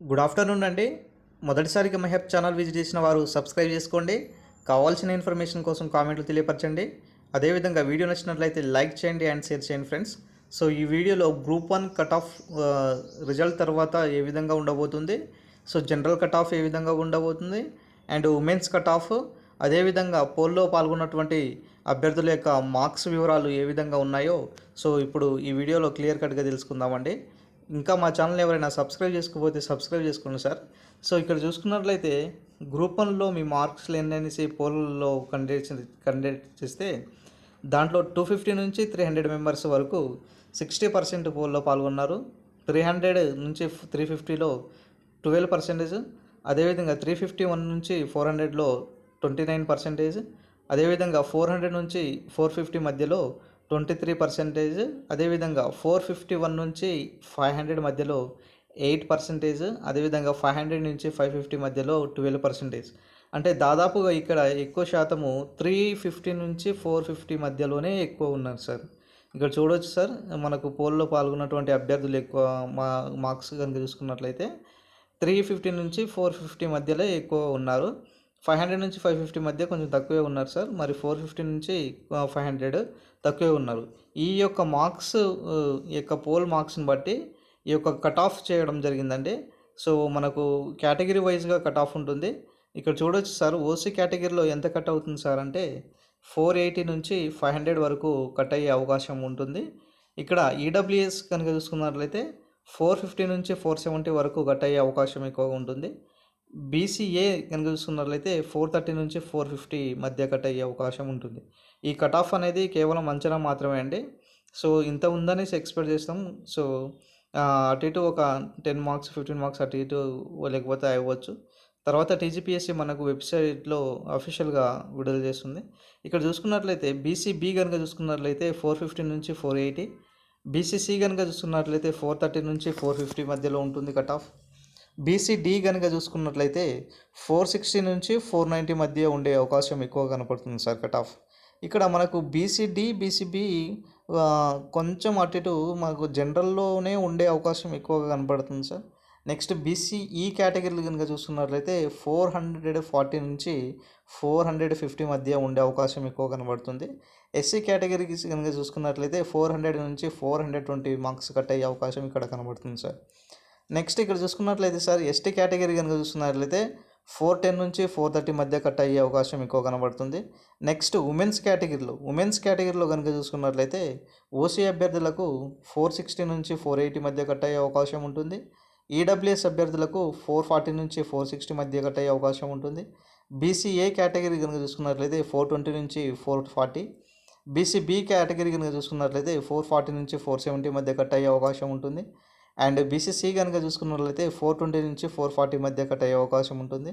Good afternoon అండి. మొదటిసారిగా మహెప్ channel visit చేసిన వారు సబ్స్క్రైబ్ చేసుకోండి. కావాల్సిన ఇన్ఫర్మేషన్ కోసం కామెంట్లు తెలియపరచండి. అదేవిధంగా వీడియో నచ్చినట్లయితే లైక్ చేయండి అండ్ షేర్ చేయండి ఫ్రెండ్స్. సో ఈ వీడియోలో group one cut off result తర్వాత ఏ విధంగా ఉండబోతుంది. సో జనరల్ కట్ ఆఫ్ ఏ విధంగా ఉండబోతుంది. అండ్ ఉమెన్స్ కట్ ఆఫ్ అదేవిధంగా పోల్లో పాల్గొన్నటువంటి అభ్యర్థుల యొక్క మార్క్స్ వివరాలు ఏ విధంగా ఉన్నాయో. సో ఇప్పుడు ఈ వీడియోలో క్లియర్ కట్గా తెలుసుకుందామండి. ఇంకా మా ఛానల్ ఎవరైనా సబ్స్క్రైబ్ చేసుకోకపోతే సబ్స్క్రైబ్ చేసుకోండి సార్. సో ఇక్కడ చూసుకున్నట్లయితే గ్రూప్ వన్లో మీ మార్క్స్ ఎన్ననేసి పోల్లో కండక్ట్ కండక్ట్ చేస్తే దాంట్లో టూ ఫిఫ్టీ నుంచి త్రీ హండ్రెడ్ మెంబర్స్ వరకు సిక్స్టీ పర్సెంట్ పోల్లో పాల్గొన్నారు. త్రీ హండ్రెడ్ నుంచి త్రీ ఫిఫ్టీలో ట్వెల్వ్ పర్సెంటేజ్. అదేవిధంగా త్రీ ఫిఫ్టీ వన్ నుంచి ఫోర్ హండ్రెడ్లో ట్వంటీ నైన్ పర్సెంటేజ్. అదేవిధంగా ఫోర్ హండ్రెడ్ నుంచి ఫోర్ ఫిఫ్టీ మధ్యలో ట్వంటీ త్రీ పర్సెంటేజ్ అదేవిధంగా ఫోర్ ఫిఫ్టీ వన్ నుంచి ఫైవ్ హండ్రెడ్ మధ్యలో ఎయిట్ పర్సెంటేజ్ అదేవిధంగా ఫైవ్ హండ్రెడ్ నుంచి ఫైవ్ ఫిఫ్టీ మధ్యలో ట్వెల్వ్ పర్సెంటేజ్ అంటే దాదాపుగా ఇక్కడ ఎక్కువ శాతము త్రీ ఫిఫ్టీ నుంచి ఫోర్ ఫిఫ్టీ మధ్యలోనే ఎక్కువ ఉన్నారు సార్. ఇక్కడ చూడవచ్చు సార్ మనకు పోల్లో పాల్గొన్నటువంటి అభ్యర్థులు ఎక్కువ మా మార్క్స్ కనుక చూసుకున్నట్లయితే త్రీ ఫిఫ్టీ నుంచి ఫోర్ ఫిఫ్టీ మధ్యలో ఎక్కువ ఉన్నారు. ఫైవ్ హండ్రెడ్ నుంచి ఫైవ్ ఫిఫ్టీ మధ్య కొంచెం తక్కువే ఉన్నారు సార్. మరి ఫోర్ ఫిఫ్టీ నుంచి ఫైవ్ హండ్రెడ్ తక్కువే ఉన్నారు. ఈ యొక్క మార్క్స్ ఈ యొక్క పోల్ మార్క్స్ని బట్టి ఈ యొక్క కట్ ఆఫ్ చేయడం జరిగిందండి. సో మనకు కేటగిరీ వైజ్గా కట్ ఆఫ్ ఉంటుంది. ఇక్కడ చూడొచ్చు సార్ ఓసీ కేటగిరీలో ఎంత కట్ అవుతుంది సార్ అంటే ఫోర్ ఎయిటీ నుంచి ఫైవ్ హండ్రెడ్ వరకు కట్ అయ్యే అవకాశం ఉంటుంది. ఇక్కడ ఈడబ్ల్యూఎస్ కనుక చూసుకున్నట్లయితే ఫోర్ ఫిఫ్టీ నుంచి ఫోర్ సెవెంటీ వరకు కట్ అయ్యే అవకాశం ఎక్కువగా ఉంటుంది. బీసీఏ కనుక చూసుకున్నట్లయితే ఫోర్ థర్టీ నుంచి ఫోర్ ఫిఫ్టీ మధ్య కట్ అయ్యే అవకాశం ఉంటుంది. ఈ కట్ ఆఫ్ అనేది కేవలం అంచనా మాత్రమే అండి. సో ఇంత ఉందనేసి ఎక్స్పెక్ట్ చేస్తాం. సో అటు ఇటు ఒక టెన్ మార్క్స్ ఫిఫ్టీన్ మార్క్స్ అటు ఇటు లేకపోతే అవ్వచ్చు. తర్వాత టీజీపీఎస్సీ మనకు వెబ్సైట్లో అఫీషియల్గా విడుదల చేస్తుంది. ఇక్కడ చూసుకున్నట్లయితే బీసీబీ కనుక చూసుకున్నట్లయితే ఫోర్ ఫిఫ్టీ నుంచి ఫోర్ ఎయిటీ బీసీసీ కనుక చూసుకున్నట్లయితే ఫోర్ థర్టీ నుంచి ఫోర్ ఫిఫ్టీ మధ్యలో ఉంటుంది కట్ ఆఫ్. బీసీడీ కనుక చూసుకున్నట్లయితే ఫోర్ సిక్స్టీ నుంచి ఫోర్ నైంటీ మధ్య ఉండే అవకాశం ఎక్కువ కనపడుతుంది సార్ కట్ ఆఫ్ ఇక్కడ మనకు బీసీడీ బీసీబీ కొంచెం అటు ఇటు మనకు జనరల్లోనే ఉండే అవకాశం ఎక్కువగా కనపడుతుంది సార్. నెక్స్ట్ బీసీఈ కేటగిరీలు కనుక చూసుకున్నట్లయితే ఫోర్ హండ్రెడ్ ఫార్టీ నుంచి ఫోర్ హండ్రెడ్ ఫిఫ్టీ మధ్య ఉండే అవకాశం ఎక్కువ కనబడుతుంది. ఎస్సీ కేటగిరీకి కనుక చూసుకున్నట్లయితే ఫోర్ హండ్రెడ్ నుంచి four hundred twenty marks cut అయ్యే అవకాశం ఇక్కడ కనబడుతుంది సార్. నెక్స్ట్ ఇక్కడ చూసుకున్నట్లయితే సార్ ఎస్టీ కేటగిరీ కనుక చూసుకున్నట్లయితే ఫోర్ టెన్ నుంచి ఫోర్ థర్టీ మధ్య కట్ అయ్యే అవకాశం ఎక్కువ కనబడుతుంది. నెక్స్ట్ ఉమెన్స్ కేటగిరీలో ఉమెన్స్ కేటగిరీలో కనుక చూసుకున్నట్లయితే ఓసీ అభ్యర్థులకు ఫోర్ సిక్స్టీ నుంచి ఫోర్ ఎయిటీ మధ్య కట్ అయ్యే అవకాశం ఉంటుంది. ఈడబ్ల్యూఎస్ అభ్యర్థులకు ఫోర్ ఫార్టీ నుంచి ఫోర్ సిక్స్టీ మధ్య కట్ అయ్యే అవకాశం ఉంటుంది. బీసీఏ కేటగిరీ కనుక చూసుకున్నట్లయితే ఫోర్ ట్వంటీ నుంచి ఫోర్ ఫార్టీ బీసీబీ కేటగిరీ కనుక చూసుకున్నట్లయితే ఫోర్ ఫార్టీ నుంచి ఫోర్ సెవెంటీ మధ్య కట్ అయ్యే అవకాశం ఉంటుంది. అండ్ బీసీసీ కనుక చూసుకున్నట్లయితే ఫోర్ ట్వంటీ నుంచి ఫోర్ ఫార్టీ మధ్య కట్ అయ్యే అవకాశం ఉంటుంది.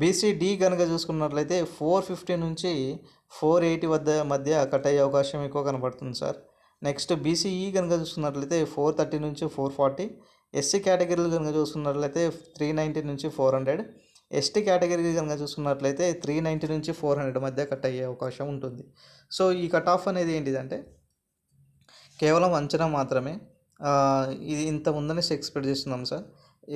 బీసీడీ కనుక చూసుకున్నట్లయితే ఫోర్ ఫిఫ్టీ నుంచి ఫోర్ ఎయిటీ వద్ద మధ్య కట్ అయ్యే అవకాశం ఎక్కువ కనబడుతుంది సార్. నెక్స్ట్ బీసీఈ కనుక చూసుకున్నట్లయితే ఫోర్ థర్టీ నుంచి ఫోర్ ఫార్టీ ఎస్సీ కేటగిరీలు కనుక చూసుకున్నట్లయితే త్రీ నైంటీ నుంచి ఫోర్ హండ్రెడ్ ఎస్టీ కేటగిరీ కనుక చూసుకున్నట్లయితే త్రీ నైంటీ నుంచి ఫోర్ హండ్రెడ్ మధ్య కట్ అయ్యే అవకాశం ఉంటుంది. సో ఈ కట్ ఆఫ్ అనేది ఏంటిదంటే కేవలం అంచనా మాత్రమే. ఇది ఇంత ఉందనేసి ఎక్స్పెక్ట్ చేస్తున్నాం సార్.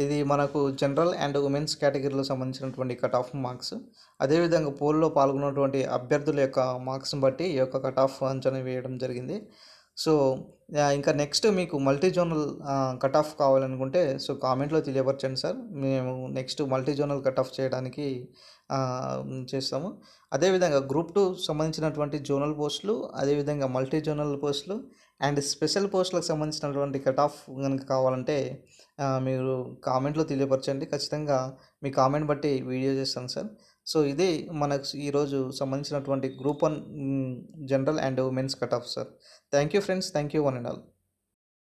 ఇది మనకు జనరల్ అండ్ ఉమెన్స్ కేటగిరీలో సంబంధించినటువంటి కట్ ఆఫ్ మార్క్స్ అదేవిధంగా పోల్లో పాల్గొన్నటువంటి అభ్యర్థుల యొక్క మార్క్స్ని బట్టి ఈ యొక్క కట్ ఆఫ్ అంచనా వేయడం జరిగింది. సో ఇంకా నెక్స్ట్ మీకు మల్టీ జోనల్ కట్ ఆఫ్ కావాలనుకుంటే సో కామెంట్లో తెలియపరచండి సార్. మేము next multi zonal cut off చేయడానికి చేస్తాము అదేవిధంగా గ్రూప్ టూ సంబంధించినటువంటి జోనల్ పోస్టులు అదేవిధంగా మల్టీ జోనల్ పోస్టులు అండ్ స్పెషల్ పోస్టులకు సంబంధించినటువంటి కట్ ఆఫ్ కనుక కావాలంటే మీరు కామెంట్లో తెలియపరచండి. ఖచ్చితంగా మీ కామెంట్ బట్టి వీడియో చేస్తాను సార్. సో ఇది మనకు ఈరోజు సంబంధించినటువంటి group one general and women's cut off sir. Thank you friends. Thank you one and all.